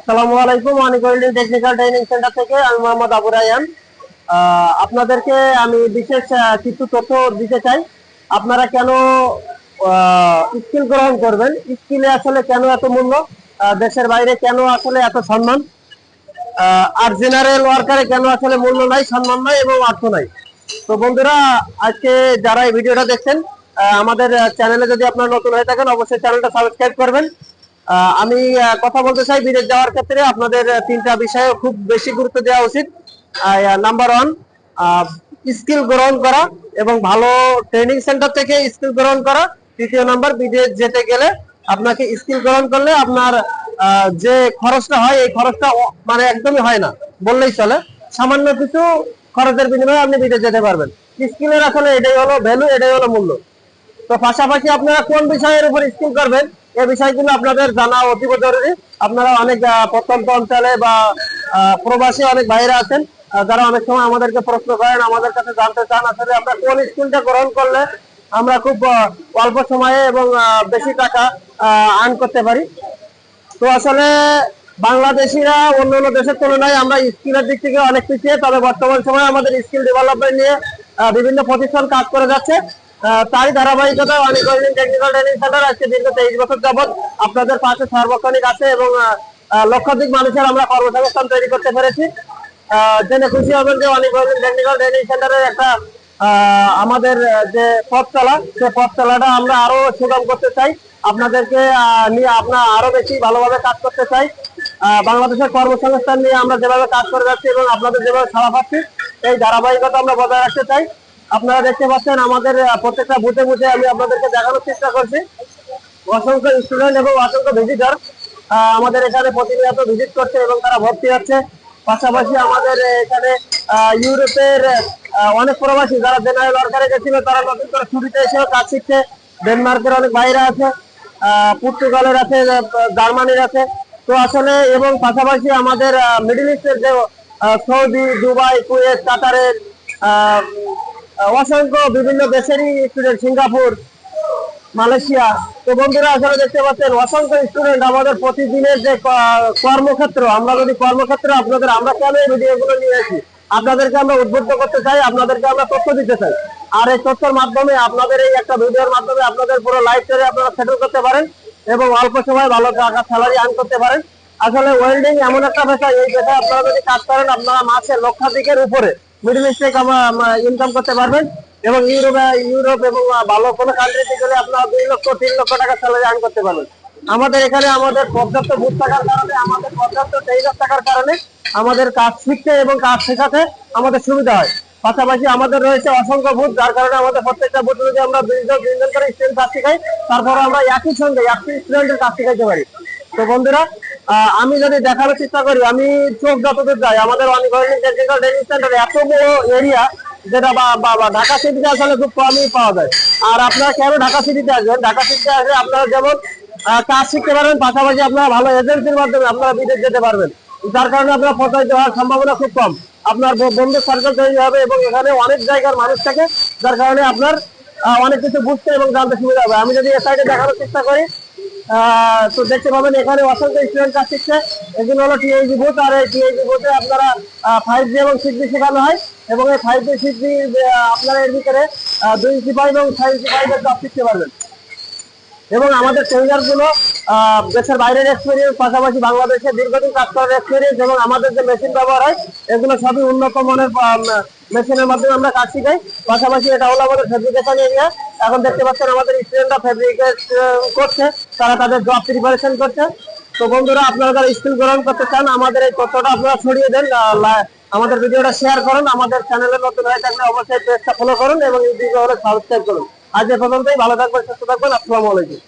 আসসালামু আলাইকুম অনিকলিন technical training centre থেকে আমি মোহাম্মদ আবু রায়ান আপনাদেরকে আমি বিশেষ কিছু তথ্য দিতে চাই। আপনারা কেন স্কিল গ্রহণ করবেন? স্কিলে আসলে কেন এত মূল্য? দেশের বাইরে কেন আসলে এত সম্মান? আর জেনারেল ওয়ার্কারে কেন আসলে মূল্য নাই, সম্মান নাই এবং অর্থ নাই? তো বন্ধুরা, আজকে যারা এই ভিডিওটা দেখছেন আমাদের চ্যানেলে যদি আপনারা নতুন হয়ে থাকেন, অবশ্যই চ্যানেলটা সাবস্ক্রাইব করবেন। আমি কথা বলতে চাই বিদেশ যাওয়ার ক্ষেত্রে। আপনাদের তিনটা বিষয়ে খুব বেশি গুরুত্ব দেওয়া উচিত। নাম্বার ওয়ান স্কিল গ্রহণ করা এবং ভালো ট্রেনিং সেন্টার থেকে স্কিল গ্রহণ করা। তৃতীয় নাম্বার বিদেশ যেতে গেলে আপনাকে স্কিল গ্রহণ করলে আপনার যে খরচটা হয়, এই খরচটা মানে একদমই হয় না। বললেই চলে। সামান্য কিছু খরচের বিনিময়ে আপনি বিদেশ যেতে পারবেন। স্কিলের আসলে এটাই হলো ভ্যালু এটাই হলো মূল্য। তো পাশাপাশি আপনারা কোন বিষয়ের উপর স্কিল করবেন? এই বিষয়গুলো আপনাদের জানা অতীব জরুরি। আপনারা অনেক প্রত্যন্ত অঞ্চলে বা প্রবাসী অনেক বাইরে আছেন যারা অনেক সময় আমাদেরকে প্রশ্ন করেন, আমাদের কাছে জানতে চান, আসলে আমরা কোন স্কিলটা গ্রহণ করলে আমরা খুব অল্প সময়ে এবং বেশি টাকা আর্ন করতে পারি। তো আসলে বাংলাদেশিরা অন্য অন্য দেশের তুলনায় আমরা স্কিলের দিক থেকে অনেক পিছিয়ে, তবে বর্তমান সময়ে আমাদের স্কিল ডেভেলপমেন্ট নিয়ে বিভিন্ন প্রতিষ্ঠান কাজ করে যাচ্ছে। তারই ধারাবাহিকতায় অনেক টেকনিক্যাল ট্রেনিং সেন্টার আজকে দীর্ঘ তেইশ বছর যাবৎ আপনাদের পাশে সার্বক্ষণিক আছে এবং লক্ষাধিক মানুষের আমরা কর্মসংস্থান তৈরি করতে পেরেছি। জেনে খুশি হবেন যে অনেক টেকনিক্যাল ট্রেনিং সেন্টারের একটা আমাদের যে পথ চলা সে পথ চলাটা আমরা আরও সুগম করতে চাই। আপনাদেরকে নিয়ে আপনার আরও বেশি ভালোভাবে কাজ করতে চাই। বাংলাদেশের কর্মসংস্থান নিয়ে আমরা যেভাবে কাজ করে যাচ্ছি এবং আপনাদের যেভাবে সাড়া পাচ্ছি, এই ধারাবাহিকতা আমরা বজায় রাখতে চাই। আপনারা দেখতে পাচ্ছেন আমাদের প্রত্যেকটা বুথে বুথে আমি আপনাদেরকে দেখানোর চেষ্টা করছি। অসংখ্য স্টুডেন্ট এবং অসংখ্য ভিজিটর আমাদের এখানে প্রতিনিয়ত ভিজিট করছে এবং তারা ভর্তি হচ্ছে। পাশাপাশি আমাদের এখানে ইউরোপের অনেক প্রবাসী যারা জেনারেল ওয়ার্কারে গেছিল, তারা নতুন করে ছুটিতে এসেও কাজ শিখছে। ডেনমার্কের অনেক বাইরে আছে পর্তুগালের আছে জার্মানির আছে। তো আসলে এবং পাশাপাশি আমাদের মিডল ইস্টের যে সৌদি, দুবাই, কুয়েত, কাতারের অসংখ্য বিভিন্ন দেশেরই স্টুডেন্ট সিঙ্গাপুর, মালয়েশিয়া। তো বন্ধুরা আসলে দেখতে পাচ্ছেন, অসংখ্য স্টুডেন্ট আমাদের প্রতিদিনের যে কর্মক্ষেত্র, আমরা যদি কর্মক্ষেত্র আপনাদের, আমরা কেন এই ভিডিওগুলো নিয়ে আসি? আপনাদেরকে আমরা উদ্বুদ্ধ করতে চাই, আপনাদেরকে আমরা তথ্য দিতে চাই। আর এই তথ্যের মাধ্যমে, আপনাদের এই একটা ভিডিওর মাধ্যমে আপনাদের পুরো লাইফ স্টাইলে আপনারা সেটেল করতে পারেন এবং অল্প সময় ভালো টাকা স্যালারি আর্ন করতে পারেন। আসলে ওয়েল্ডিং এমন একটা পেশা এই পেশায় আপনারা যদি কাজ করেন, আপনারা মাসে লক্ষাধিকের উপরে মিডল ইস্টে ইনকাম করতে পারবেন এবং ইউরোপে ইউরোপ এবং ভালো কোনো কান্ট্রিতে গেলে আপনারা দুই লক্ষ, তিন লক্ষ টাকা স্যালারি আর্ন করতে পারবেন। আমাদের এখানে আমাদের পর্যাপ্ত বুথ থাকার কারণে, আমাদের পর্যাপ্ত ট্রেনার থাকার কারণে আমাদের কাজ শিখতে এবং কাজ শেখাতে আমাদের সুবিধা হয়। পাশাপাশি আমাদের রয়েছে অসংখ্য বুথ যার কারণে আমাদের প্রত্যেকটা বুথে যদি আমরা দুইজন তিনজন করে স্টুডেন্ট কাজ শেখাই। তারপরে আমরা একই সঙ্গে একই স্টুডেন্টের কাজ শেখাইতে পারি। তো বন্ধুরা আমি যদি দেখানোর চেষ্টা করি, আমি চোখ যতদূর যাই। আমাদের সেন্টার এত বড় এরিয়া যেটা বা- ঢাকা সিটিতে আসলে খুব কমই পাওয়া যায়। আর আপনারা কেন ঢাকা সিটিতে আসবেন? ঢাকা সিটিতে আসলে আপনারা যেমন কাজ শিখতে পারবেন, পাশাপাশি আপনারা ভালো এজেন্সির মাধ্যমে আপনারা বিদেশ যেতে পারবেন। যার কারণে আপনার প্রতারিত হওয়ার সম্ভাবনা খুব কম। আপনার বন্ধু সার্কেল তৈরি হবে এবং এখানে অনেক জায়গার মানুষ থাকে, যার কারণে আপনার অনেক কিছু বুঝতে এবং জানতে সুবিধা হবে। আমি যদি এ সাইডে দেখানোর চেষ্টা করি তো দেখতে পাবেন এখানে অসংখ্য স্টুডেন্ট কাজ শিখছে এগুলো হলো টিআইজি বুথ আর এই টিআইজি বুথে আপনারা ফাইভ জি এবং সিক্স জি শেখানো হয়। এবং এই ফাইভ জি সিক্স জি আপনারা এর ভিতরে দুই জি ফাইভ এবং ফাইভ জি ফাইভের জব শিখতে পারবেন। এবং আমাদের ট্রেনারগুলো আহ, দেশের বাইরের এক্সপিরিয়েন্স পাশাপাশি বাংলাদেশে দীর্ঘদিন কাজ করার এক্সপিরিয়েন্স এবং আমাদের যে মেশিন ব্যবহার হয়, এগুলো সবই উন্নত মানের মেশিনের মাধ্যমে আমরা কাজ শিখাই। পাশাপাশি এটা হলো আমাদের ফেব্রিকেশন এরিয়া এখন দেখতে পাচ্ছেন আমাদের স্টুডেন্টরা ফেব্রিকেট করছে, তারা তাদের জব প্রিপারেশন করছে। তো বন্ধুরা, আপনারা যারা স্কিল গ্রহণ করতে চান, আমাদের এই তথ্যটা আপনারা ছড়িয়ে দেন আমাদের ভিডিওটা শেয়ার করুন, আমাদের চ্যানেলে নতুন হয়ে থাকলে অবশ্যই পেজটা ফলো করুন এবং ভিডিও সাবস্ক্রাইব করুন। আজ এ পর্যন্তই, ভালো থাকবেন, সুস্থ থাকবেন, আসসালামু আলাইকুম।